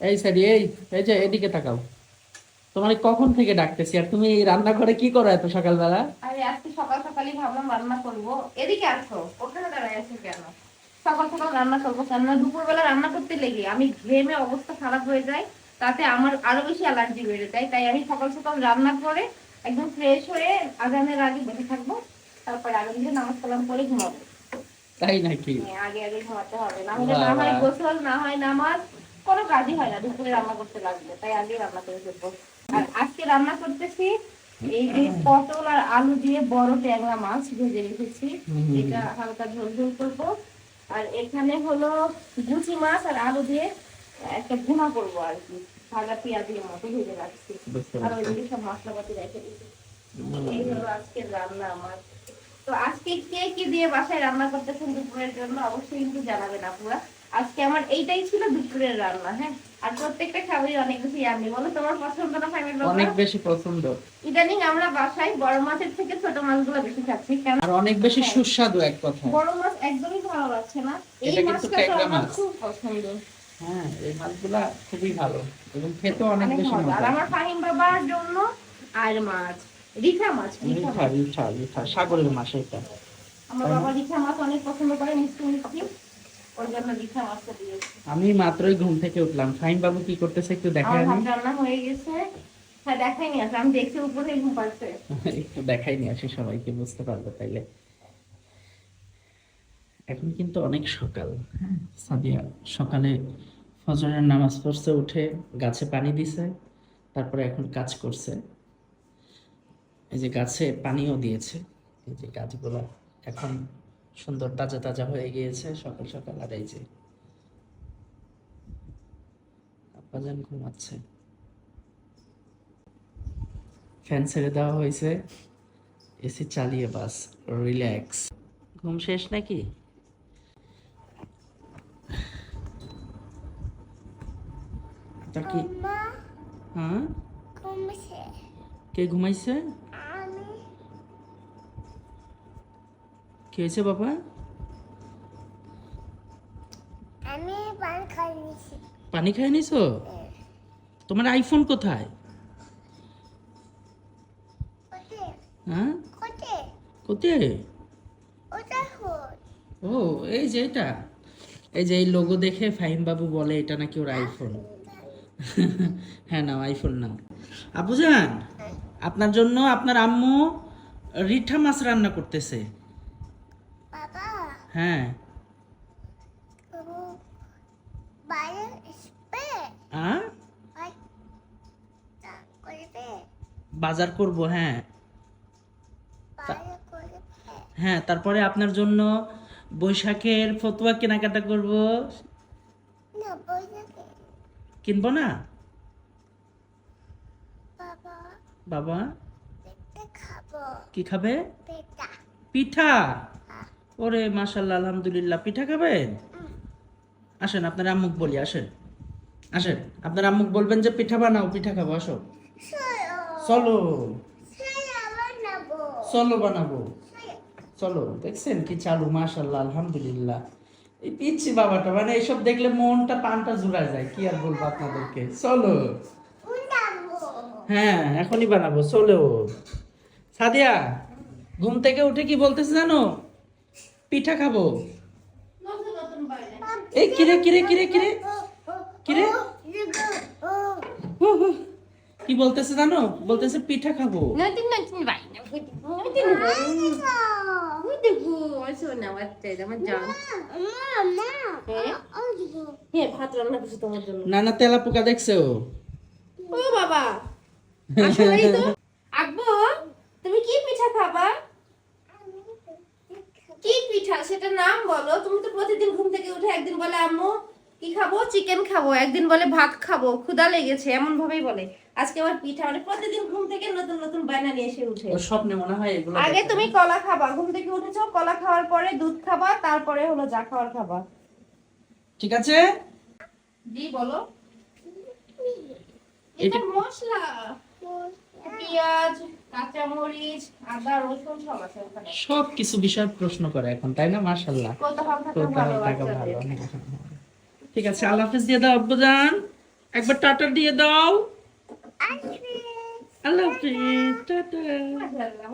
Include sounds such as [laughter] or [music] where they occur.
এই সারি এই এই যে এদিকে তাকাও। তোমার কখন থেকে ডাকতেছি? আর তুমি এই রান্নাঘরে কি করো এত সকালবেলা? আরে আজকে সকাল সকালই ভাবলাম রান্না করব। এদিকে আসো ওখানে দাঁড়ায় আছো কেন? সকাল সকাল রান্না করব কেননা দুপুরবেলা রান্না করতে লেগে আমি ঘেমে অবস্থা খারাপ হয়ে যায় তাতে আমার আরও বেশি অ্যালার্জি বেড়ে যায়। তাই আমি সকাল সকাল রান্না করে একদম ফ্রেশ হয়ে আজানের আগে বসে থাকব তারপরে আগে দিকে নামাজ কালাম করে ঘুমাবো। তাই নাকি? হ্যাঁ, আগে আগে ঘুমাতে হবে। না হলে না হয় গোসল না হয় নামাজ কোনো কাজই হয় না দুপুরে রান্না করতে লাগবে তাই আগে রান্না করে ফেলব। আর আজকে রান্না করতেছি এই যে পটল আর আলু দিয়ে বড় ট্যাংরা মাছ ভেজে রেখেছি এটা হালকা ঝোল ঝোল করব। আর এখানে হলো গুচি মাছ আর আলু দিয়ে একটা ভুনা করব আর কি ভাজা পেঁয়াজের মতো ভেজে রাখছি। আর পারছি। ওইদিকে সব মশলাপাতি রেখে দিচ্ছি। এই হলো আজকের রান্না আমার। তো আজকে কে কি দিয়ে বাসায় রান্না করতেছেন দুপুরের জন্য অবশ্যই কিন্তু জানাবেন আপুরা। আজকে আমার এইটাই ছিল দুপুরের রান্না হ্যাঁ? আর প্রত্যেকটা খাবারই অনেক বেশি ইয়ামি বলো তোমার পছন্দ না ফাইমের অনেক বেশি পছন্দ। ইদানিং আমরা বাসায় বড় মাছের থেকে ছোট মাছগুলো বেশি খাচ্ছি কেন? আর অনেক বেশি সুস্বাদু এক কথা বড় মাছ একদমই ভালো লাগছে না। এই মাছটা আমার। খুব পছন্দ। হ্যাঁ এই মাছগুলা খুবই ভালো এবং খেতে অনেক বেশি মজা। আর আমার ফাহিম বাবার জন্য আর মাছ রিঠা মাছ রিঠা মিঠা সাগরের মাছ এটা। আমার বাবা রিঠা মাছ অনেক পছন্দ করে মিষ্টি মিষ্টি ওর জন্য রিঠা মাছটা দিয়েছি আমি মাত্রই ঘুম থেকে উঠলাম। ফাইন বাবু কি করতেছে একটু দেখাই আমি রান্না হয়ে গেছে। হ্যাঁ দেখাই নি আমি দেখছি উপরে ঘুম পাচ্ছে। [laughs] একটু দেখাই আসি সবাইকে বুঝতে পারবে তাইলে। এখন কিন্তু অনেক সকাল। সাদিয়া সকালে ফজরের নামাজ পড়ছে উঠে গাছে পানি দিছে তারপরে এখন কাজ করছে। এই যে গাছে পানিও দিয়েছে। এই যে গাছগুলো এখন সুন্দর তাজা তাজা হয়ে গিয়েছে। সকাল সকাল আর এই যে আব্বাজান ঘুমাচ্ছে। ফ্যান ছেড়ে দেওয়া হয়েছে। এসি চালিয়ে বাস রিল্যাক্স। ঘুম শেষ নাকি? তা কি? হ্যাঁ? কে ঘুমাইছে? কি হয়েছে বাবা? আমি পান খাইছি পানি খাই নিছো? তোমার আইফোন কোথায়? হ্যাঁ? কোথায়? ও এই যে এটা। এই যে এই লোগো দেখে ফাহিম বাবু বলে এটা নাকি ওর আইফোন। হ্যাঁ নাও আইফোন নাও। আপুজান আপনার জন্য আপনার আম্মু রিঠা মাছ রান্না করতেছে। হ্যাঁ। বাজার করব হ্যাঁ। হ্যাঁ তারপরে আপনার জন্য বৈশাখের ফতুয়া কেনাকাটা করব। কিনবো না? বাবা। কি খাবে? পিঠা। ওরে মাশাল্লাহ আলহামদুলিল্লাহ, পিঠা খাবেন? আসেন, আপনার আম্মুক বলি, আসেন। আসেন, আপনার আম্মুক বলবেন যে, পিঠা বানাও, পিঠা খাব, আসো। চলো। চলো বানাবো। চলো, দেখছেন কি চালু মাশাল্লাহ আলহামদুলিল্লাহ। এই পিচ্ছি বাবাটা মানে এইসব দেখলে মনটা, পানটা জুড়ায় যায়, কি আর বলব আপনাদেরকে? চলো। হ্যাঁ এখনই বানাবো, চলো। সাদিয়া, ঘুম থেকে উঠে কি বলতেছে জানো? পিঠা খাব? এই কিরে কিরে কিরে কিরে? কিরে। কি বলতেছে জানো? বলতেছে পিঠা খাব। না হ্যাঁ হ্যাঁ নানা তেলা পোকা দেখছ ও। বাবা আসলেই তো আব্বু তুমি কি পিঠা খাবা কি পিঠা সেটা নাম বলো? তুমি তো প্রতিদিন ঘুম থেকে উঠে একদিন বলে আম্মু কি খাব? চিকেন খাব। একদিন বলে ভাত খাব। ক্ষুধা লেগেছে এমন ভাবেই বলে। আজকে আবার পিঠা মানে প্রতিদিন ঘুম থেকে নতুন নতুন বায়না নিয়ে এসে উঠে। স্বপ্নে মনে হয় এগুলো আগে তুমি কলা খাবা ঘুম থেকে উঠেছো কলা খাওয়ার পরে দুধ খাবা তারপরে হলো যা খাওয়ার খাবা। ঠিক আছে? জি বলো। এটা- এটা মশলা। পেঁয়াজ কাঁচামরিচ আদা রসুন সব আছে ওখানে। সব কিছু বিষয় প্রশ্ন করে এখন তাই না? মাশাল্লাহ কৌতূহল ভালো থাকা ভালো ঠিক আছে আল্লাহ হাফেজ দিয়ে দাও আব্বুজান একবার টাটা দিয়ে দাও। আল্লাহ হাফেজ। টাটা। মাশাআল্লাহ